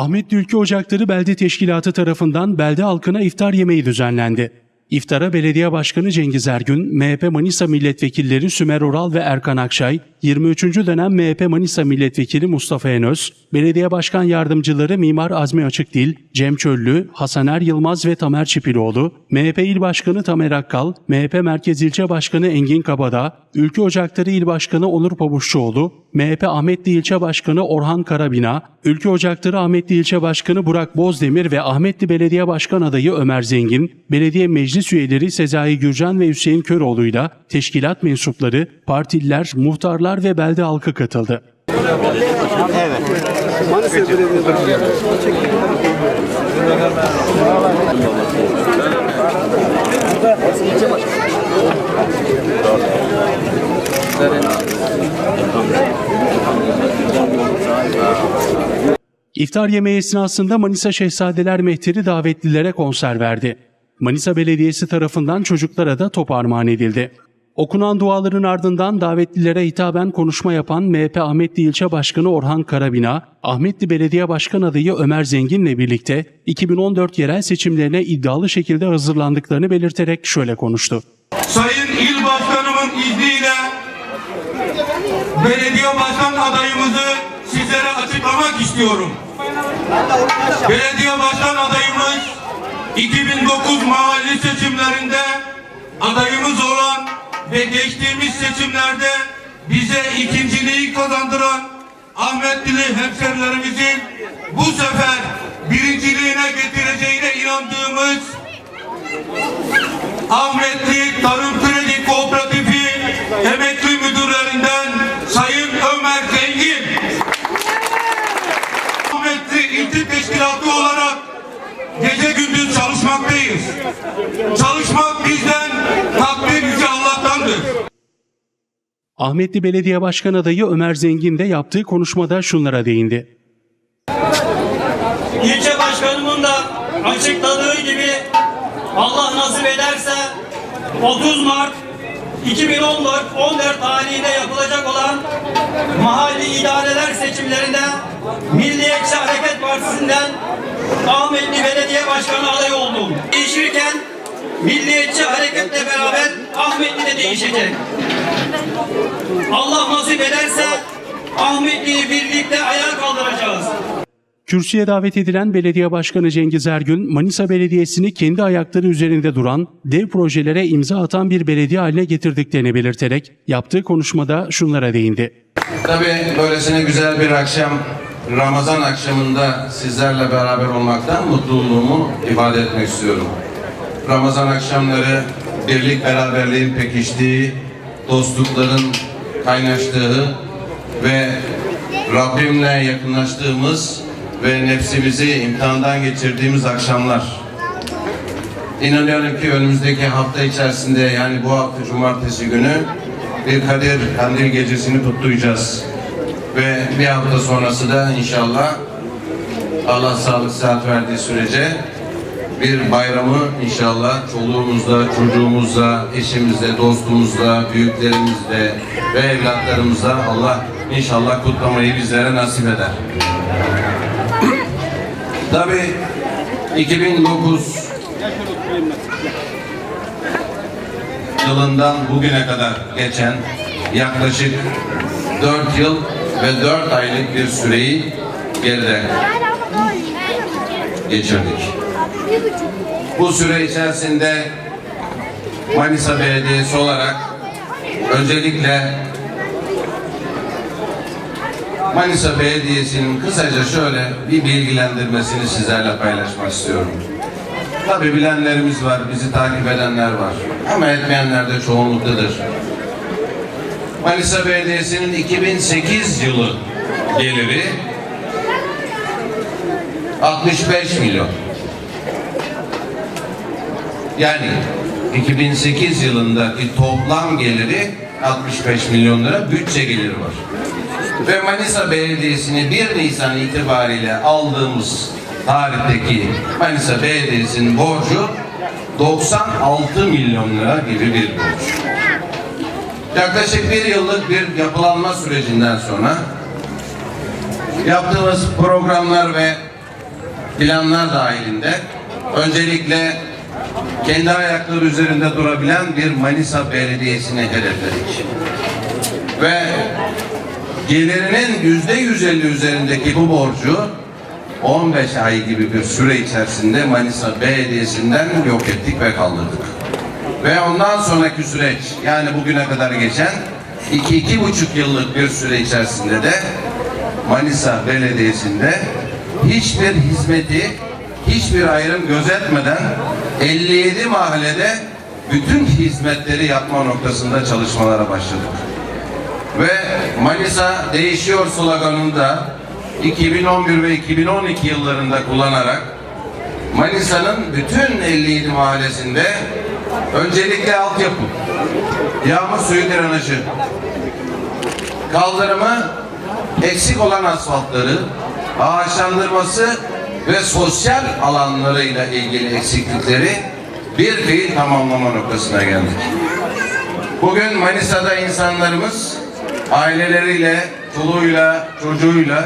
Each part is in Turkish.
Ahmet Ülke Ocakları Belde Teşkilatı tarafından belde halkına iftar yemeği düzenlendi. İftara Belediye Başkanı Cengiz Ergün, MHP Manisa Milletvekilleri Sümer Oral ve Erkan Akçay, 23. dönem MHP Manisa Milletvekili Mustafa Enöz, Belediye Başkan Yardımcıları Mimar Azmi Açıkdil, Cem Çöllü, Hasaner Yılmaz ve Tamer Çipiloğlu, MHP İl Başkanı Tamer Akkal, MHP Merkez İlçe Başkanı Engin Kabada, Ülke Ocakları İl Başkanı Onur Pabuççuoğlu, MHP Ahmetli İlçe Başkanı Orhan Karabina, Ülke Ocakları Ahmetli İlçe Başkanı Burak Bozdemir ve Ahmetli Belediye Başkan Adayı Ömer Zengin, belediye meclis üyeleri Sezai Gürcan ve Hüseyin Köroğlu'yla teşkilat mensupları, partililer, muhtarlar ve belde halkı katıldı. İftar yemeği esnasında Manisa Şehzadeler Mehteri davetlilere konser verdi. Manisa Belediyesi tarafından çocuklara da top armağan edildi. Okunan duaların ardından davetlilere hitaben konuşma yapan MHP Ahmetli İlçe Başkanı Orhan Karabina, Ahmetli Belediye Başkan adayı Ömer Zengin'le birlikte 2014 yerel seçimlerine iddialı şekilde hazırlandıklarını belirterek şöyle konuştu. Sayın İl Başkanımın izniyle belediye başkan adayımızı sizlere açıklamak istiyorum. Belediye başkan adayımız 2009 mahalli seçimlerinde adayımız olan ve geçtiğimiz seçimlerde bize ikinciliği kazandıran Ahmetlili hemşerilerimizin bu sefer birinciliğine getireceğine inandığımız Ahmetli Tarım Kredi Kooperatifi emekli müdürlerinden Sayın Ömer Zengin. Ahmetli İlçe Teşkilatı olarak gece gündüz çalışmaktayız. Çalışmak bizden, takdir Yüce Allah'tandır. Ahmetli Belediye Başkan adayı Ömer Zengin de yaptığı konuşmada şunlara değindi. İlçe başkanımın da açıkladığı gibi Allah nasip ederse 30 Mart 2014 14 tarihinde yapılacak olan mahalli idareler seçimlerinde Milliyetçi Hareket Partisi'nden Ahmetli Belediye Başkanı adayı oldum. Değişirken Milliyetçi Hareket'le beraber Ahmetli de değişecek. Allah nasip ederse Ahmetli'yi birlikte ayağa kaldıracağız. Kürsüye davet edilen Belediye Başkanı Cengiz Ergün, Manisa Belediyesi'ni kendi ayakları üzerinde duran, dev projelere imza atan bir belediye haline getirdiklerini belirterek yaptığı konuşmada şunlara değindi. Tabii böylesine güzel bir akşam, Ramazan akşamında sizlerle beraber olmaktan mutluluğumu ifade etmek istiyorum. Ramazan akşamları birlik beraberliğin pekiştiği, dostlukların kaynaştığı ve Rabbimle yakınlaştığımız ve nefsimizi imtihandan geçirdiğimiz akşamlar. İnanıyorum ki önümüzdeki hafta içerisinde yani bu hafta cumartesi günü bir Kadir Kandil gecesini kutlayacağız. Ve bir hafta sonrası da inşallah Allah sağlık sıhhat verdiği sürece bir bayramı inşallah çoluğumuzla, çocuğumuzla, eşimizle, dostumuzla, büyüklerimizle ve evlatlarımızla Allah inşallah kutlamayı bizlere nasip eder. Tabii 2009 yılından bugüne kadar geçen yaklaşık 4 yıl ve 4 aylık bir süreyi geride geçirdik. Bu süre içerisinde Manisa Belediyesi olarak öncelikle Manisa Belediyesi'nin kısaca şöyle bir bilgilendirmesini sizlerle paylaşmak istiyorum. Tabi bilenlerimiz var, bizi takip edenler var. Ama etmeyenler de çoğunluktadır. Manisa Belediyesi'nin 2008 yılı geliri 65 milyon. Yani 2008 yılındaki toplam geliri 65 milyon lira bütçe geliri var. Ve Manisa Belediyesi'ni 1 Nisan itibariyle aldığımız tarihteki Manisa Belediyesi'nin borcu 96 milyon lira gibi bir borç. Yaklaşık bir yıllık bir yapılanma sürecinden sonra yaptığımız programlar ve planlar dahilinde öncelikle kendi ayakları üzerinde durabilen bir Manisa Belediyesi'ni hedefledik. Ve gelirinin yüzde 150 üzerindeki bu borcu 15 ay gibi bir süre içerisinde Manisa Belediyesi'nden yok ettik ve kaldırdık. Ve ondan sonraki süreç yani bugüne kadar geçen iki iki buçuk yıllık bir süre içerisinde de Manisa Belediyesi'nde hiçbir hizmeti hiçbir ayrım gözetmeden 57 mahallede bütün hizmetleri yapma noktasında çalışmalara başladık. Ve Manisa değişiyor sloganını da 2011 ve 2012 yıllarında kullanarak Manisa'nın bütün 57 mahallesinde öncelikle altyapı, yağmur suyu drenajı, kaldırımı, eksik olan asfaltları, ağaçlandırması ve sosyal alanlarıyla ilgili eksiklikleri bir fiil tamamlama noktasına geldik. Bugün Manisa'da insanlarımız aileleriyle, çoluğuyla, çocuğuyla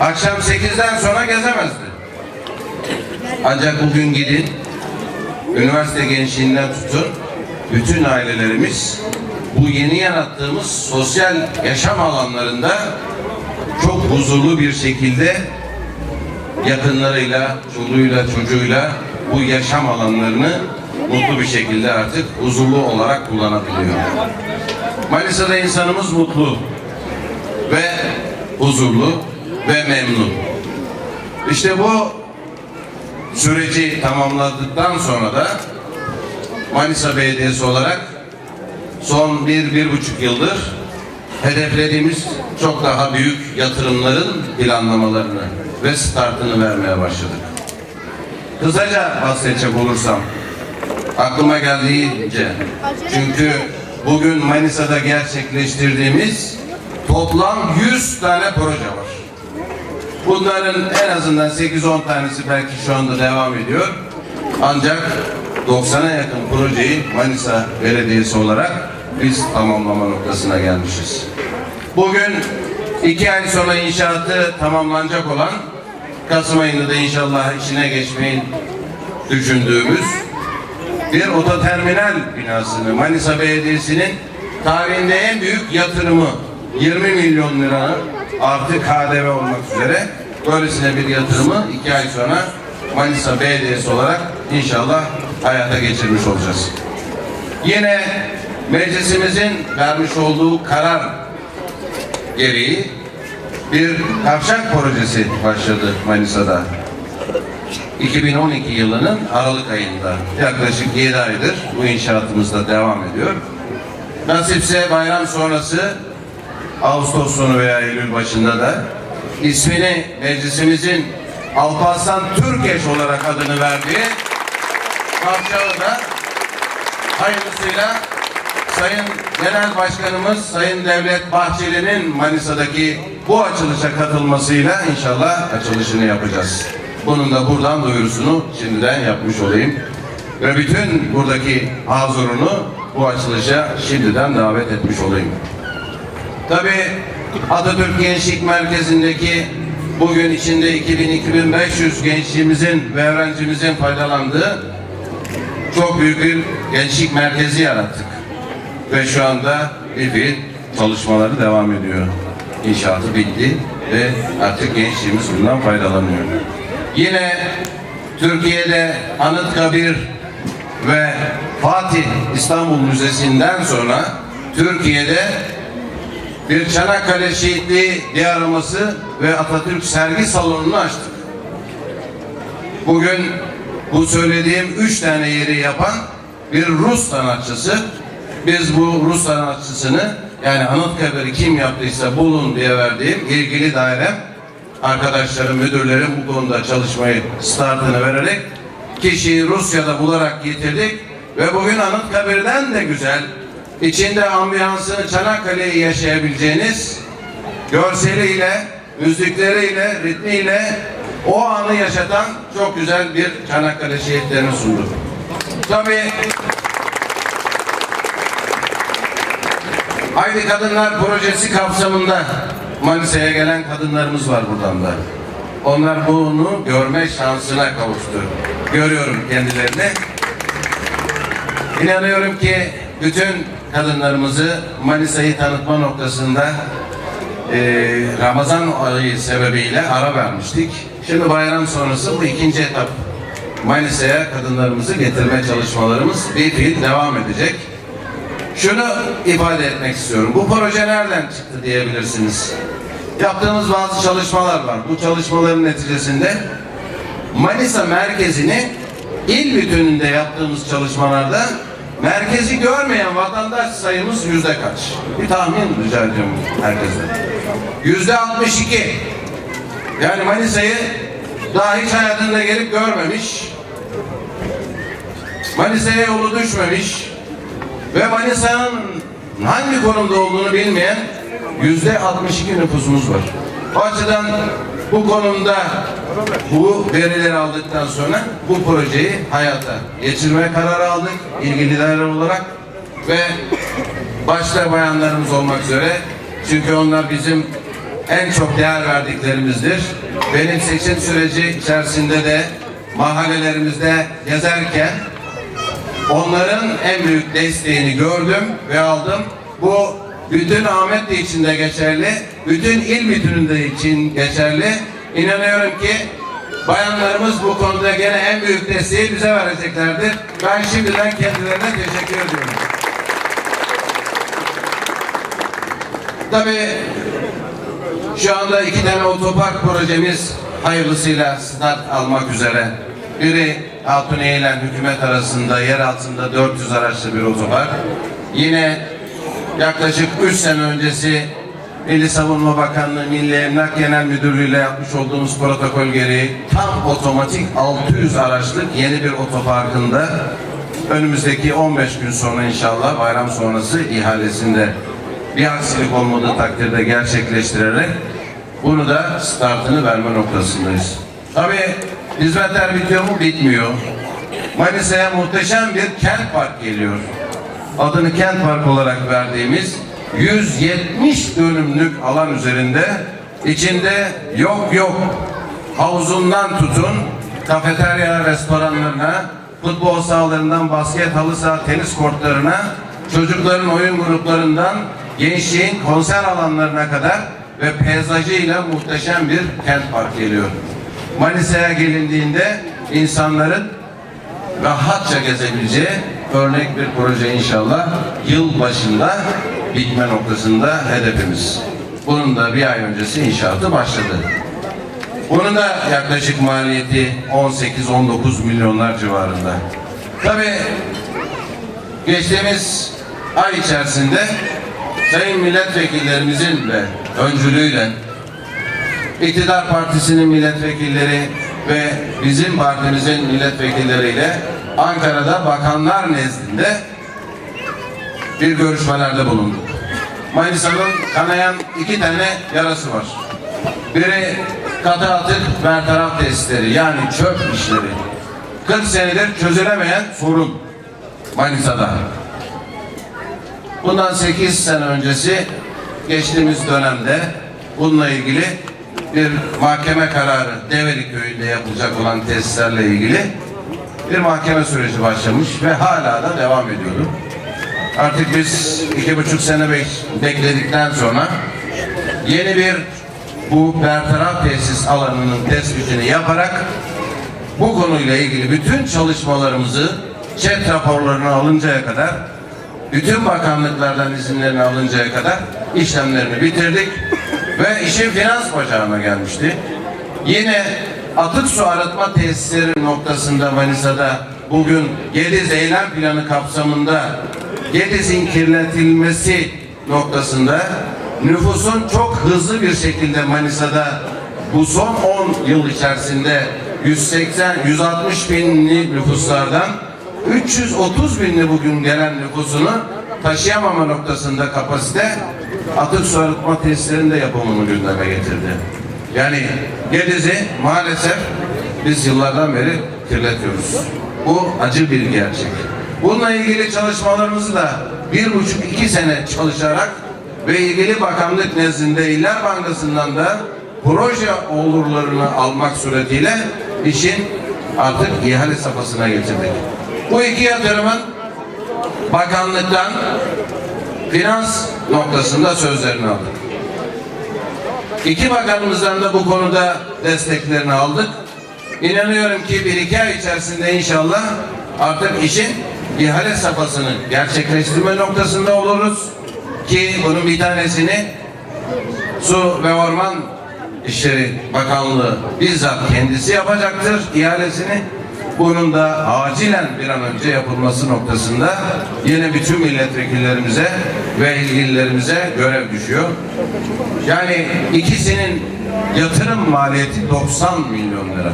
akşam 8'den sonra gezemezdi. Ancak bugün gidin, üniversite gençliğinden tutun, bütün ailelerimiz bu yeni yarattığımız sosyal yaşam alanlarında çok huzurlu bir şekilde yakınlarıyla, çoluğuyla, çocuğuyla bu yaşam alanlarını mutlu bir şekilde artık huzurlu olarak kullanabiliyor. Manisa'da insanımız mutlu ve huzurlu ve memnun. İşte bu süreci tamamladıktan sonra da Manisa Belediyesi olarak son bir, bir buçuk yıldır hedeflediğimiz çok daha büyük yatırımların planlamalarını ve startını vermeye başladık. Kısaca bahsedecek olursam, aklıma geldiğince, çünkü bugün Manisa'da gerçekleştirdiğimiz toplam 100 tane proje var. Bunların en azından 8-10 tanesi belki şu anda devam ediyor. Ancak 90'a yakın projeyi Manisa Belediyesi olarak biz tamamlama noktasına gelmişiz. Bugün iki ay sonra inşaatı tamamlanacak olan Kasım ayında da inşallah içine geçmeyi düşündüğümüz bir ototerminal binasını Manisa Belediyesi'nin tarihinde en büyük yatırımı 20 milyon lira artı KDV olmak üzere böylesine bir yatırımı iki ay sonra Manisa Belediyesi olarak inşallah hayata geçirmiş olacağız. Yine meclisimizin vermiş olduğu karar gereği bir kavşak projesi başladı Manisa'da. 2012 yılının Aralık ayında yaklaşık 7 aydır bu inşaatımız da devam ediyor. Nasipse bayram sonrası Ağustos sonu veya Eylül başında da ismini meclisimizin Alparslan Türkeş olarak adını verdiği kavşağı da hayırlısıyla Sayın Genel Başkanımız Sayın Devlet Bahçeli'nin Manisa'daki bu açılışa katılmasıyla inşallah açılışını yapacağız. Bunun da buradan duyurusunu şimdiden yapmış olayım. Ve bütün buradaki hazurunu bu açılışa şimdiden davet etmiş olayım. Tabii Atatürk Gençlik Merkezi'ndeki bugün içinde 2000-2500 gençliğimizin ve öğrencimizin faydalandığı çok büyük bir gençlik merkezi yarattık. Ve şu anda bir fiil çalışmaları devam ediyor. İnşaatı bitti ve artık gençliğimiz bundan faydalanıyor. Yine Türkiye'de Anıtkabir ve Fatih İstanbul Müzesi'nden sonra Türkiye'de bir Çanakkale Şehitliği Diyaraması ve Atatürk Sergi Salonu'nu açtık. Bugün bu söylediğim üç tane yeri yapan bir Rus sanatçısı. Biz bu Rus sanatçısını yani Anıtkabir'i kim yaptıysa bulun diye verdiğim ilgili dairem arkadaşlarım, müdürlerim bu konuda çalışmayı startını vererek kişiyi Rusya'da bularak getirdik ve bugün Anıtkabir'den de güzel içinde ambiyansını Çanakkale'yi yaşayabileceğiniz görseliyle, müzikleriyle, ritmiyle o anı yaşatan çok güzel bir Çanakkale şehitlerini sunduk. Tabii Haydi Kadınlar Projesi kapsamında Manisa'ya gelen kadınlarımız var buradan da. Onlar bunu görme şansına kavuştu. Görüyorum kendilerini. İnanıyorum ki bütün kadınlarımızı Manisa'yı tanıtma noktasında eee, Ramazan ayı sebebiyle ara vermiştik. Şimdi bayram sonrası bu ikinci etap Manisa'ya kadınlarımızı getirme çalışmalarımız bir fiil devam edecek. Şunu ifade etmek istiyorum. Bu proje nereden çıktı diyebilirsiniz. Yaptığımız bazı çalışmalar var. Bu çalışmaların neticesinde Manisa merkezini il bütününde yaptığımız çalışmalarda merkezi görmeyen vatandaş sayımız yüzde kaç? Bir tahmin rica ediyorum herkesten. Yüzde 62. Yani Manisa'yı daha hiç hayatında gelip görmemiş. Manisa'ya yolu düşmemiş ve Manisa'nın hangi konumda olduğunu bilmeyen yüzde 62 nüfusumuz var. O açıdan bu konumda bu verileri aldıktan sonra bu projeyi hayata geçirme kararı aldık ilgililer olarak ve başta bayanlarımız olmak üzere çünkü onlar bizim en çok değer verdiklerimizdir. Benim seçim süreci içerisinde de mahallelerimizde gezerken Onların en büyük desteğini gördüm ve aldım. Bu bütün Ahmetli için de geçerli, bütün il bütününde için geçerli. İnanıyorum ki bayanlarımız bu konuda gene en büyük desteği bize vereceklerdir. Ben şimdiden kendilerine teşekkür ediyorum. Tabii şu anda iki tane otopark projemiz hayırlısıyla start almak üzere. Biri Altuniye ile hükümet arasında yer altında 400 araçlı bir otopark. Yine yaklaşık 3 sene öncesi Milli Savunma Bakanlığı Milli Emlak Genel Müdürlüğü ile yapmış olduğumuz protokol gereği tam otomatik 600 araçlık yeni bir otoparkında önümüzdeki 15 gün sonra inşallah bayram sonrası ihalesinde bir aksilik olmadığı takdirde gerçekleştirerek bunu da startını verme noktasındayız. Tabii hizmetler bitiyor mu? Bitmiyor. Manisa'ya muhteşem bir kent park geliyor. Adını kent park olarak verdiğimiz 170 dönümlük alan üzerinde içinde yok yok havuzundan tutun kafeterya restoranlarına futbol sahalarından basket halı saha tenis kortlarına çocukların oyun gruplarından gençliğin konser alanlarına kadar ve peyzajıyla muhteşem bir kent park geliyor. Manisa'ya gelindiğinde insanların rahatça gezebileceği örnek bir proje inşallah yıl başında bitme noktasında hedefimiz. Bunun da bir ay öncesi inşaatı başladı. Bunun da yaklaşık maliyeti 18-19 milyonlar civarında. Tabii geçtiğimiz ay içerisinde sayın milletvekillerimizin de öncülüğüyle iktidar partisinin milletvekilleri ve bizim partimizin milletvekilleriyle Ankara'da bakanlar nezdinde bir görüşmelerde bulunduk. Manisa'nın kanayan iki tane yarası var. Biri katı atık bertaraf testleri yani çöp işleri. 40 senedir çözülemeyen sorun Manisa'da. Bundan 8 sene öncesi geçtiğimiz dönemde bununla ilgili bir mahkeme kararı Develi köyünde yapılacak olan tesislerle ilgili bir mahkeme süreci başlamış ve hala da devam ediyordu. Artık biz iki buçuk sene bek- bekledikten sonra yeni bir bu bertaraf tesis alanının tespitini yaparak bu konuyla ilgili bütün çalışmalarımızı chat raporlarını alıncaya kadar bütün bakanlıklardan izinlerini alıncaya kadar işlemlerini bitirdik ve işin finans bacağına gelmişti. Yine atık su arıtma tesisleri noktasında Manisa'da bugün Gediz eylem planı kapsamında Gediz'in kirletilmesi noktasında nüfusun çok hızlı bir şekilde Manisa'da bu son 10 yıl içerisinde 180 160 binli nüfuslardan 330 binli bugün gelen nüfusunu taşıyamama noktasında kapasite atık su arıtma tesislerinin de yapımını gündeme getirdi. Yani Gediz'i maalesef biz yıllardan beri kirletiyoruz. Bu acı bir gerçek. Bununla ilgili çalışmalarımızı da bir buçuk iki sene çalışarak ve ilgili bakanlık nezdinde İller Bankası'ndan da proje olurlarını almak suretiyle işin artık ihale safhasına getirdik. Bu iki yatırımın bakanlıktan finans noktasında sözlerini aldık. İki bakanımızdan da bu konuda desteklerini aldık. İnanıyorum ki bir iki ay içerisinde inşallah artık işin ihale safhasını gerçekleştirme noktasında oluruz. Ki bunun bir tanesini Su ve Orman İşleri Bakanlığı bizzat kendisi yapacaktır ihalesini. Bunun da acilen bir an önce yapılması noktasında yine bütün milletvekillerimize ve ilgililerimize görev düşüyor. Yani ikisinin yatırım maliyeti 90 milyon lira.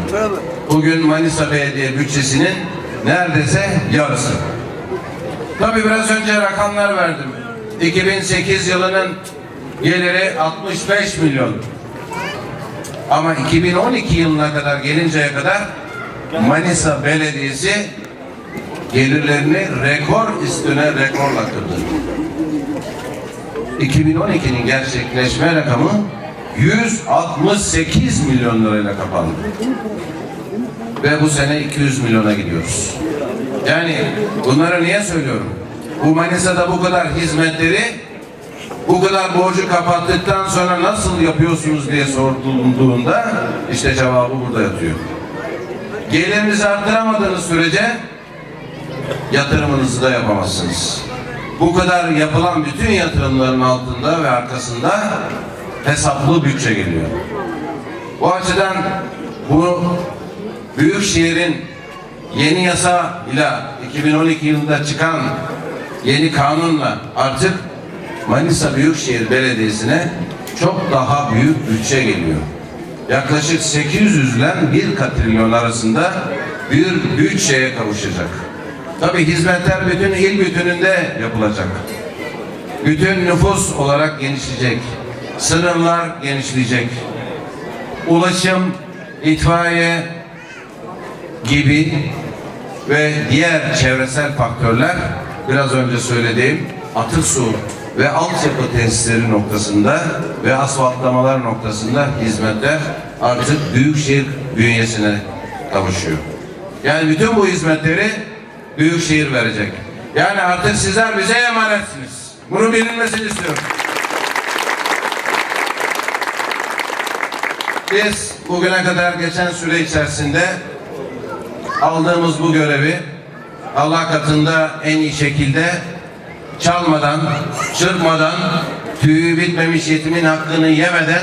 Bugün Manisa Belediye bütçesinin neredeyse yarısı. Tabii biraz önce rakamlar verdim. 2008 yılının geliri 65 milyon. Ama 2012 yılına kadar gelinceye kadar Manisa Belediyesi gelirlerini rekor üstüne rekorla kırdı. 2012'nin gerçekleşme rakamı 168 milyon lirayla kapandı. Ve bu sene 200 milyona gidiyoruz. Yani bunları niye söylüyorum? Bu Manisa'da bu kadar hizmetleri bu kadar borcu kapattıktan sonra nasıl yapıyorsunuz diye sorulduğunda işte cevabı burada yatıyor. Gelirinizi arttıramadığınız sürece yatırımınızı da yapamazsınız. Bu kadar yapılan bütün yatırımların altında ve arkasında hesaplı bütçe geliyor. Bu açıdan bu Büyükşehir'in yeni yasa ile 2012 yılında çıkan yeni kanunla artık Manisa Büyükşehir Belediyesi'ne çok daha büyük bütçe geliyor. Yaklaşık 800 ile 1 katrilyon arasında bir bütçeye kavuşacak. Tabi hizmetler bütün il bütününde yapılacak. Bütün nüfus olarak genişleyecek. Sınırlar genişleyecek. Ulaşım, itfaiye gibi ve diğer çevresel faktörler biraz önce söylediğim atık su ve altyapı tesisleri noktasında ve asfaltlamalar noktasında hizmetler artık büyükşehir bünyesine kavuşuyor. Yani bütün bu hizmetleri büyükşehir verecek. Yani artık sizler bize emanetsiniz. Bunu bilinmesini istiyorum. Biz bugüne kadar geçen süre içerisinde aldığımız bu görevi Allah katında en iyi şekilde çalmadan, çırpmadan, tüyü bitmemiş yetimin hakkını yemeden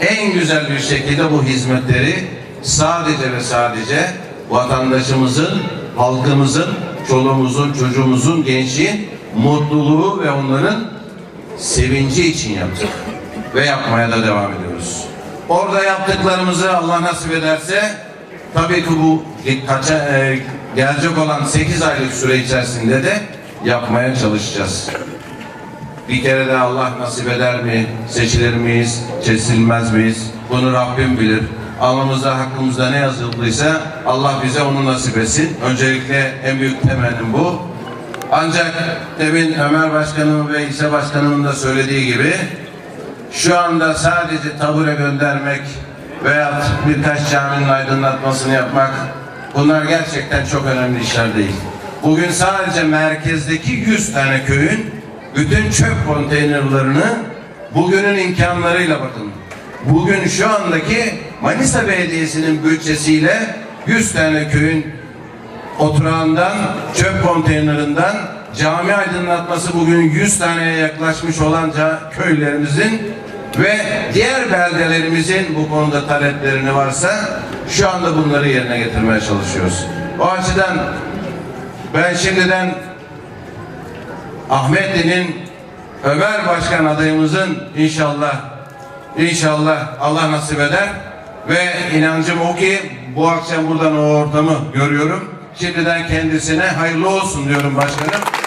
en güzel bir şekilde bu hizmetleri sadece ve sadece vatandaşımızın, halkımızın, çoluğumuzun, çocuğumuzun, gençliğin mutluluğu ve onların sevinci için yaptık. Ve yapmaya da devam ediyoruz. Orada yaptıklarımızı Allah nasip ederse tabii ki bu kaça, e, gelecek olan 8 aylık süre içerisinde de yapmaya çalışacağız. Bir kere de Allah nasip eder mi? Seçilir miyiz? Seçilmez miyiz? Bunu Rabbim bilir. Alnımızda hakkımızda ne yazıldıysa Allah bize onu nasip etsin. Öncelikle en büyük temennim bu. Ancak demin Ömer Başkanım ve İlçe Başkanımın da söylediği gibi şu anda sadece tabure göndermek veya birkaç caminin aydınlatmasını yapmak bunlar gerçekten çok önemli işler değil. Bugün sadece merkezdeki 100 tane köyün bütün çöp konteynerlerini bugünün imkanlarıyla bakın. Bugün şu andaki Manisa Belediyesi'nin bütçesiyle 100 tane köyün oturağından, çöp konteynerinden cami aydınlatması bugün 100 taneye yaklaşmış olan köylerimizin ve diğer beldelerimizin bu konuda taleplerini varsa şu anda bunları yerine getirmeye çalışıyoruz. O açıdan ben şimdiden Ahmetli'nin Ömer Başkan adayımızın inşallah inşallah Allah nasip eder ve inancım o ki bu akşam buradan o ortamı görüyorum. Şimdiden kendisine hayırlı olsun diyorum başkanım.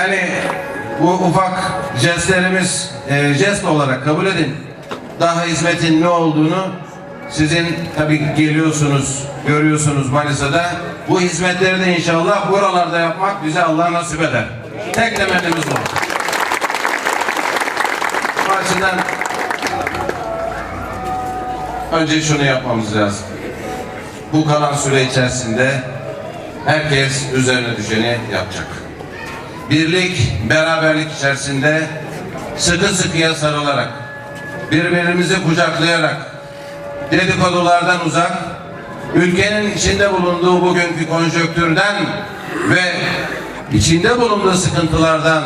Yani bu ufak jestlerimiz e, jest olarak kabul edin. Daha hizmetin ne olduğunu sizin tabii geliyorsunuz, görüyorsunuz Manisa'da. Bu hizmetleri de inşallah buralarda yapmak bize Allah nasip eder. Tek temennimiz bu. açıdan önce şunu yapmamız lazım. Bu kalan süre içerisinde herkes üzerine düşeni yapacak. Birlik, beraberlik içerisinde sıkı sıkıya sarılarak, birbirimizi kucaklayarak, dedikodulardan uzak, ülkenin içinde bulunduğu bugünkü konjonktürden ve içinde bulunduğu sıkıntılardan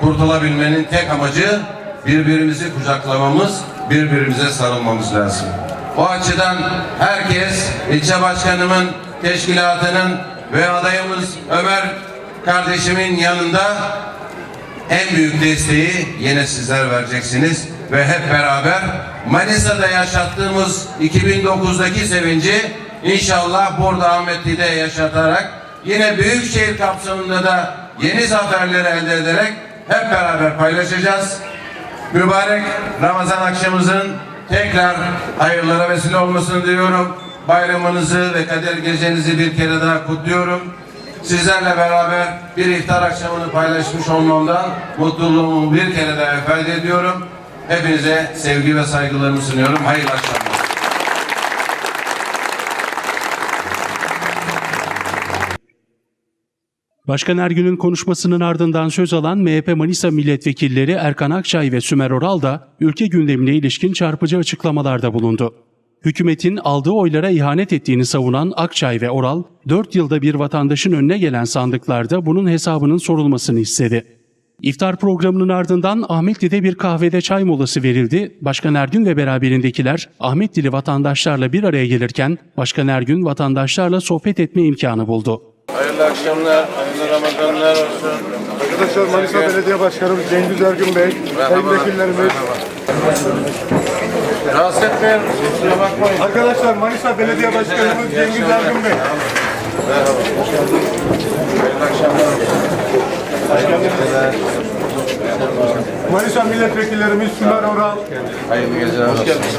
kurtulabilmenin tek amacı birbirimizi kucaklamamız, birbirimize sarılmamız lazım. O açıdan herkes ilçe başkanımın, teşkilatının ve adayımız Ömer kardeşimin yanında en büyük desteği yine sizler vereceksiniz ve hep beraber Manisa'da yaşattığımız 2009'daki sevinci inşallah burada Ahmetli'de yaşatarak yine büyükşehir kapsamında da yeni zaferleri elde ederek hep beraber paylaşacağız. Mübarek Ramazan akşamımızın tekrar hayırlara vesile olmasını diliyorum. Bayramınızı ve kader gecenizi bir kere daha kutluyorum. Sizlerle beraber bir iftar akşamını paylaşmış olmamdan mutluluğumu bir kere daha ifade ediyorum. Hepinize sevgi ve saygılarımı sunuyorum. Hayırlı akşamlar. Başkan Ergün'ün konuşmasının ardından söz alan MHP Manisa milletvekilleri Erkan Akçay ve Sümer Oral da ülke gündemine ilişkin çarpıcı açıklamalarda bulundu. Hükümetin aldığı oylara ihanet ettiğini savunan Akçay ve Oral, 4 yılda bir vatandaşın önüne gelen sandıklarda bunun hesabının sorulmasını istedi. İftar programının ardından Ahmetli'de bir kahvede çay molası verildi. Başkan Ergün ve beraberindekiler Ahmetlili vatandaşlarla bir araya gelirken Başkan Ergün vatandaşlarla sohbet etme imkanı buldu. Hayırlı akşamlar, hayırlı Ramazanlar olsun. Arkadaşlar Manisa Belediye Başkanımız Cengiz Ergün Bey, sayın vekillerimiz. Rahatsız etmeyelim. Arkadaşlar Manisa Belediye Başkanımız Cengiz Ergün Bey. Merhaba. Hayırlı akşamlar. Manisa milletvekillerimiz Sümer Oral. Hayırlı geceler. Hoş geldiniz.